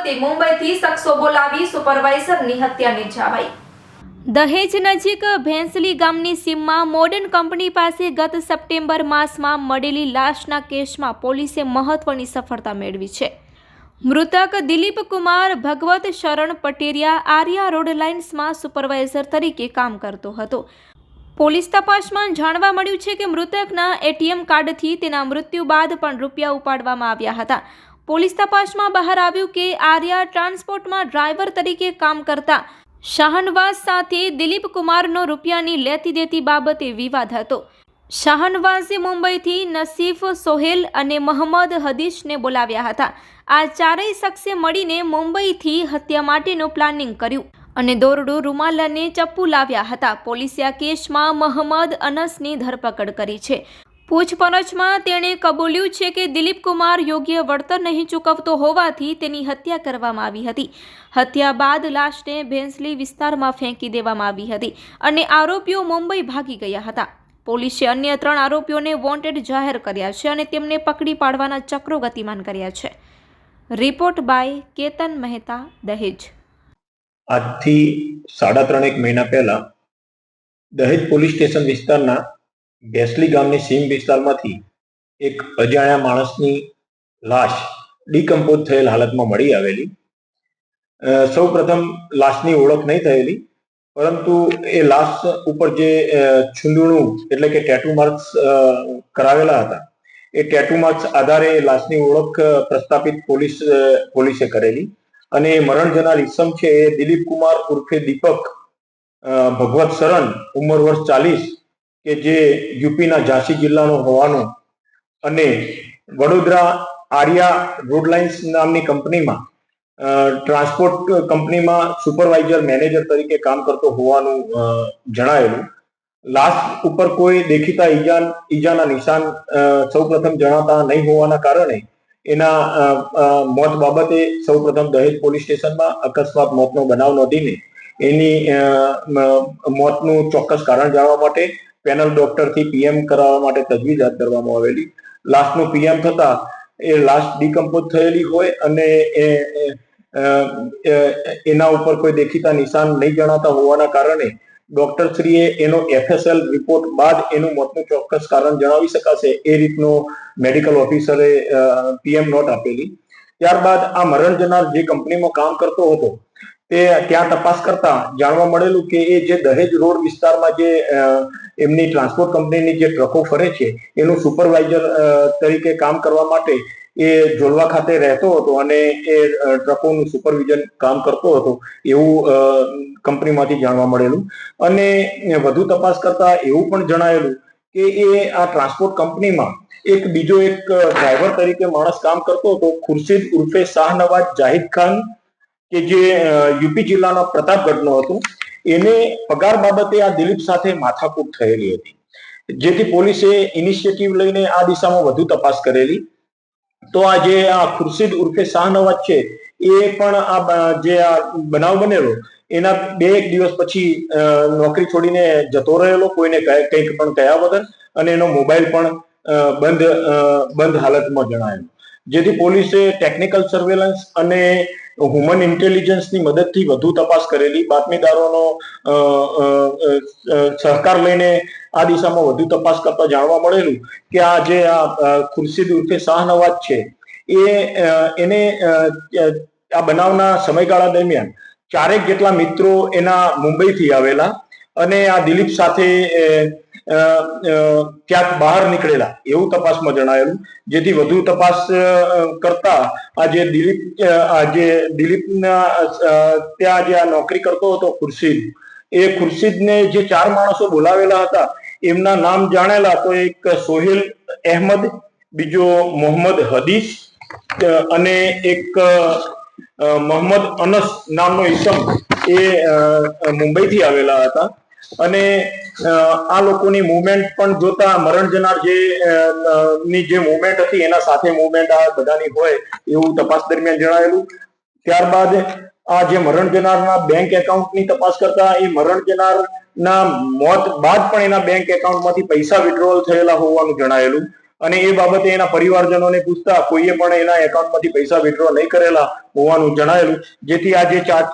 બાબતે મુંબઈથી શખ્સો બોલાવી સુપરવાઇઝરની હત્યા નિપજાવાઈ દહેજ નજીક ભેંસલી ગામની સીમમાં મોડર્ન કંપની પાસે ગત સપ્ટેમ્બર માસમાં મળેલી લાશના કેસમાં પોલીસે મહત્વની સફળતા મેળવી છે. મૃતક દિલીપ કુમાર ભગવત શરણ પટેરિયા આર્યા રોડ લાઇન્સમાં સુપરવાઇઝર તરીકે કામ કરતો હતો. પોલીસ તપાસમાં જાણવા મળ્યું છે કે મૃતકના એટીએમ કાર્ડથી તેના મૃત્યુ બાદ પણ રૂપિયા ઉપાડવામાં આવ્યા હતા. પોલીસ તપાસમાં બહાર આવ્યું કે આર્યા ટ્રાન્સપોર્ટમાં ડ્રાઈવર તરીકે કામ કરતા શાહનવાઝ સાથે દિલીપ કુમારનો રૂપિયાની લેતી દેતી બાબતે વિવાદ હતો. શાહનવાઝે મુંબઈથી નસીફ, સોહેલ અને મોહમ્મદ હદીશને બોલાવ્યા હતા. આ ચારેય શખ્સે મળીને મુંબઈથી હત્યા માટેનું પ્લાનિંગ કર્યું અને દોરડું રૂમાલ અને ચપ્પુ લાવ્યા હતા. પોલીસે આ કેસમાં મોહમ્મદ અનસની ધરપકડ કરી છે. પૂછપરછમાં તેણે કબૂલ્યું છે કે દિલીપ કુમાર યોગ્ય વળતર નહીં ચૂકવતો હોવાથી તેની હત્યા કરવામાં આવી હતી. હત્યા બાદ લાશને ભેંસલી વિસ્તારમાં ફેંકી દેવામાં આવી હતી અને આરોપીઓ મુંબઈ ભાગી ગયા હતા. પોલીસે અન્ય ત્રણ આરોપીઓને વોન્ટેડ જાહેર કર્યા છે અને તેમને પકડી પાડવાના ચક્રો ગતિમાન કર્યા છે. રિપોર્ટ બાય કેતન મહેતા, દહેજ. આજથી સાડા ત્રણેક મહિના પહેલા દહેજ પોલીસ સ્ટેશન વિસ્તારના બેસલી ગામની સીમ વિસ્તારમાંથી એક અજાણ્યા માણસની લાશ ડીકમ્પોઝ થયેલ હાલતમાં મળી આવેલી. સૌ પ્રથમ લાશની ઓળખ નહીં થયેલી, પરંતુ એ લાશ ઉપર જે છુંદુણું એટલે કે ટેટુ માર્ક્સ કરાવેલા હતા, એ ટેટુ માર્ક્સ આધારે લાશની ઓળખ પ્રસ્થાપિત પોલીસ પોલીસે કરેલી અને મરણ જનાર ઇસમ છે એ દિલીપ કુમાર ઉર્ફે દીપક ભગવત શરણ, ઉંમર વર્ષ ચાલીસ કે જે યુપીના ઝાંસી જિલ્લાનો હોવાનું અને વડોદરા આર્યા રોડ લાઇન્સ નામની કંપનીમાં ટ્રાન્સપોર્ટ કંપનીમાં સુપરવાઇઝર, મેનેજર તરીકે કામ કરતો હોવાનું જણાયેલું. લાશ ઉપર કોઈ દેખીતા ઈજા ઈજાના નિશાન સૌપ્રથમ જણાતા નહીં હોવાના કારણે એના મોત બાબતે સૌપ્રથમ દહેજ પોલીસ સ્ટેશનમાં અકસ્માત મોતનો બનાવ નોંધીને એની મોતનું ચોક્કસ કારણ જાણવા માટે પેનલ ડોક્ટરથી પીએમ કરાવવા માટે તજવીજ હાથ ધરવામાં આવેલી. લાસ્ટનું પીએમ થતા એ લાશ ડીકમ્પોઝ થયેલી હોય અને એ એના ઉપર કોઈ દેખીતા નિશાન નહીં જણાતા હોવાના કારણે ડોક્ટરશ્રીએ એનો એફએસએલ રિપોર્ટ બાદ એનું મોતનું ચોક્કસ કારણ જણાવી શકાશે એ રીતનો મેડિકલ ઓફિસરે પીએમ નોટ આપેલી. ત્યારબાદ આ મરણ જનાર જે કંપનીમાં કામ કરતો હતો તે ત્યાં તપાસ કરતા જાણવા મળેલું કે એ જે દહેજ રોડ વિસ્તારમાં જે અ, એમની ટ્રાન્સપોર્ટ કંપનીની જે ટ્રકો ફરે છે, એનું સુપરવાઇઝર તરીકે કામ કરવા માટે એ જોલવા ખાતે રહેતો હતો અને એ ટ્રકોનું સુપરવિઝન કામ કરતો હતો એવું કંપનીમાંથી જાણવા મળેલું. અને વધુ તપાસ કરતા એવું પણ જણાયેલું કે એ આ ટ્રાન્સપોર્ટ કંપનીમાં એક બીજો એક ડ્રાઈવર તરીકે માણસ કામ કરતો હતો, ખુરશીદ ઉર્ફે શાહનવાજ જાહિદ ખાન કે જે યુપી જિલ્લાના પ્રતાપગઢનો હતો, એને પગાર બાબતે આ દિલીપ સાથે માથાકૂટ થયેલી હતી. જેથી પોલીસે ઇનિશિયેટિવ લઈને આ દિશામાં વધુ તપાસ કરેલી. તો આ જે આ ખુરશીદ ઉર્ફે શાહનવાજ છે, એ પણ આ જે આ બનાવ બનેલો, એના બે એક દિવસ પછી નોકરી છોડીને જતો રહેલો, કોઈને કંઈક પણ કયા વગર, અને એનો મોબાઈલ પણ બંધ બંધ હાલતમાં જણાયો. જેથી પોલીસે ટેકનિકલ સર્વેલન્સ અને હ્યુમન ઇન્ટેલિજન્સની મદદથી વધુ તપાસ કરેલી. બાતમીદારોનો સહકાર લઈને આ દિશામાં વધુ તપાસ કરતા જાણવા મળેલું કે આ જે આ ખુરશીદ ઉર્ફે શાહનવાજ છે, એ એને આ બનાવના સમયગાળા દરમિયાન ચારેક જેટલા મિત્રો એના મુંબઈથી આવેલા અને આ દિલીપ સાથે ક્યાંક બહાર નીકળેલા, એવું તપાસમાં જણાયેલું, જેથી વધુ તપાસ કરતા આ જે દિલીપ આ જે દિલીપના ત્યાં જે આ નોકરી કરતો હતો ખુરશીદ, એ ખુરશીદને જે ચાર માણસો બોલાવેલા હતા, એમના નામ જાણેલા તો એક સોહેલ અહેમદ, બીજો મોહમ્મદ હદીસ અને એક મોહમ્મદ અનસ નામનો ઈસમ એ મુંબઈથી આવેલા હતા. અને આ લોકોની મુવમેન્ટ પણ જોતા મરણ જનાર જે ની જે મુવમેન્ટ હતી એના સાથે મુવમેન્ટ આ બધાની હોય એવું તપાસ દરમિયાન જણાયેલું. ત્યારબાદ આ જે મરણ જનારના બેંક એકાઉન્ટની તપાસ કરતા એ મરણ જનારના મોત બાદ પણ એના બેંક એકાઉન્ટમાંથી પૈસા વિડ્રોવલ થયેલા હોવાનું જણાયેલું. અને એ બાબતે એના પરિવારજનોને પૂછતા કોઈએ પણ એના એકાઉન્ટમાંથી પૈસા વિડ્રો નહીં કરેલા હોવાનું જણાયેલું. જેથી આ જે ચાર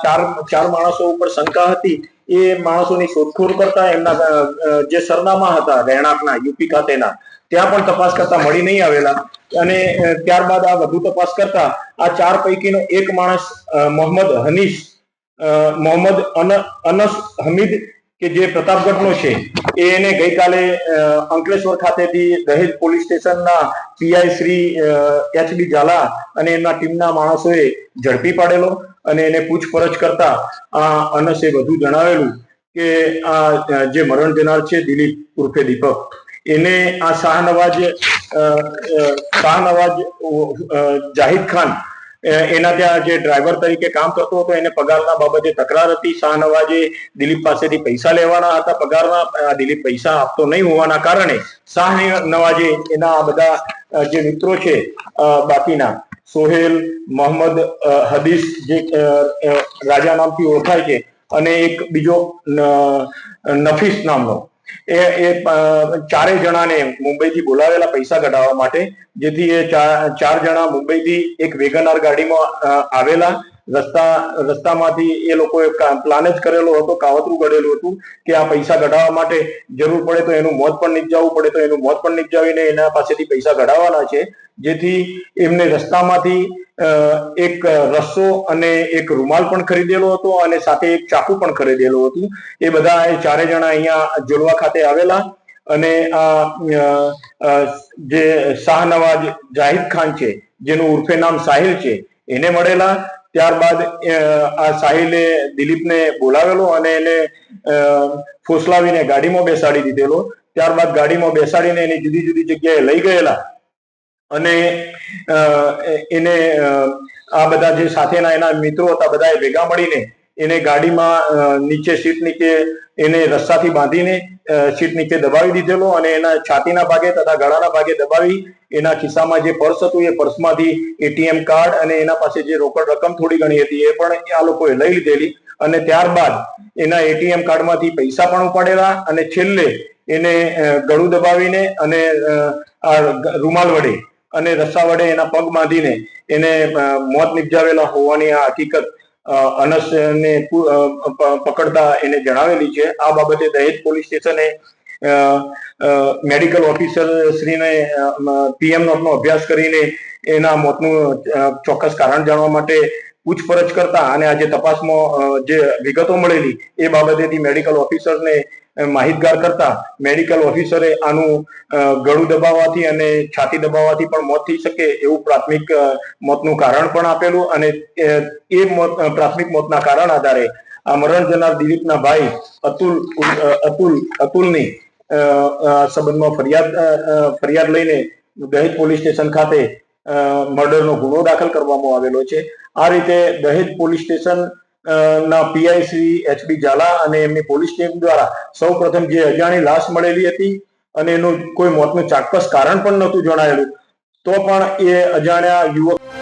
ચાર માણસો ઉપર શંકા હતી એ માણસોની શોધખોળ કરતા, એમના જે સરનામા હતા રહેણાંકના, યુપી ખાતેના, ત્યાં પણ તપાસ કરતા મળી નહીં આવેલા. અને ત્યારબાદ આ વધુ તપાસ કરતા, આ ચાર પૈકીનો એક માણસ મોહમ્મદ હનીશ મોહમ્મદ અન- અનસ હમીદ કે જે પ્રતાપગઢનો છે એને ગઈકાલે અંકલેશ્વર ખાતેથી દહેજ પોલીસ સ્ટેશનના PI Shri H B Zala અને એમના ટીમના માણસોએ ઝડપી પાડેલો. અને એને પૂછપરછ કરતા આ અનસે વધુ જણાવેલું કે આ જે મરણ જનાર છે દિલીપ ઉર્ફે દીપક, એને આ શાહનવાજ શાહનવાજ જાહિદ ખાન એના ત્યાં જે ડ્રાઈવર તરીકે કામ કરતો હતો, એને પગારના બાબતે તકરાર હતી. શાહનવાજે દિલીપ પાસેથી પૈસા લેવાના હતા. પગારના દિલીપ પૈસા આપતો નહીં હોવાના કારણે શાહ નવાજે એના બધા જે મિત્રો છે બાકીના સોહેલ, મોહમ્મદ હદીસ જે રાજા નામથી ઓળખાય છે અને એક બીજો નફીસ નામનો. એ એ ચારેય જણાને મુંબઈથી બોલાવેલા પૈસા કઢાવવા માટે, જેથી એ ચાર જણા મુંબઈથી એક વેગનાર ગાડીમાં આવેલા રસ્તા, રસ્તામાંથી એ લોકોએ પ્લાન જ કરેલો હતો, કાવતરું ઘડેલું હતું કે આ પૈસા કઢાવવા માટે જરૂર પડે તો એનું મોત પણ નિપજાવવું પડે, તો એનું મોત પણ નિપજાવીને એના પાસેથી પૈસા કઢાવવાના છે. જેથી એમને રસ્તામાંથી એક રસ્સો અને એક રૂમાલ પણ ખરીદેલો હતો અને સાથે એક ચાકુ પણ ખરીદેલું હતું. એ બધા એ ચારે જણા અહીંયા જોડવા ખાતે આવેલા અને આ જે શાહનવાજ જાહિદ ખાન છે, જેનું ઉર્ફે નામ સાહિલ છે, એને મળેલા ત્યારબાદ આ સાહિલે દિલીપને બોલાવેલો અને એને ફોસલાવીને ગાડીમાં બેસાડી દીધેલો. ત્યારબાદ ગાડીમાં બેસાડીને એની જુદી જુદી જગ્યાએ લઈ ગયેલા અને એને આ બધા જે સાથેના એના મિત્રો હતા, બધાએ ભેગા મળીને એને ગાડીમાં નીચે સીટ નીચે એને રસ્સાથી બાંધીને સીટ નીચે દબાવી દીધેલો અને એના છાતીના ભાગે તથા ગળાના ભાગે દબાવી એના ખિસ્સામાં જે પર્સ હતું એ પર્સમાંથી એટીએમ કાર્ડ અને એના પાસે જે રોકડ રકમ થોડી ઘણી હતી એ પણ આ લોકોએ લઈ લીધેલી અને ત્યારબાદ એના એટીએમ કાર્ડમાંથી પૈસા પણ ઉપાડેલા અને છેલ્લે એને ગળું દબાવીને અને આ રૂમાલ વડે અને રસ્સા વડે એના પગ બાંધીને એને મોત નિપજાવેલા હોવાની આ હકીકત અનસને પકડતા એને જણાવેલી છે. આ બાબતે દહેજ પોલીસ સ્ટેશને મેડિકલ ઓફિસર શ્રીને પીએમ નોટનો અભ્યાસ કરીને એના મોતનું ચોક્કસ કારણ જાણવા માટે પૂછપરછ કરતા અને આજે તપાસમાં જે વિગતો મળેલી, એ બાબતેથી મેડિકલ ઓફિસરને માહિતગાર કરતા મેડિકલ ઓફિસરે આનું ગળું દબાવવાથી અને છાતી દબાવવાથી પણ મોત થઈ શકે એવું પ્રાથમિક મોતનું કારણ પણ આપેલું અને એ મોત પ્રાથમિક મોતના કારણ આધારે આ મરણ જનાર દિલીપના ભાઈ અતુલ અતુલ, અતુલની સંબંધમાં ફરિયાદ ફરિયાદ લઈને દહેજ પોલીસ સ્ટેશન ખાતે મર્ડરનો ગુનો દાખલ કરવામાં આવેલો છે. આ રીતે દહેજ પોલીસ સ્ટેશન ના પીઆઈ શ્રી એચબી ઝાલા અને એમની પોલીસ ટીમ દ્વારા સૌ પ્રથમ જે અજાણી લાશ મળેલી હતી અને એનું કોઈ મોતનું ચોક્કસ કારણ પણ નહોતું જણાયેલું, તો પણ એ અજાણ્યા યુવક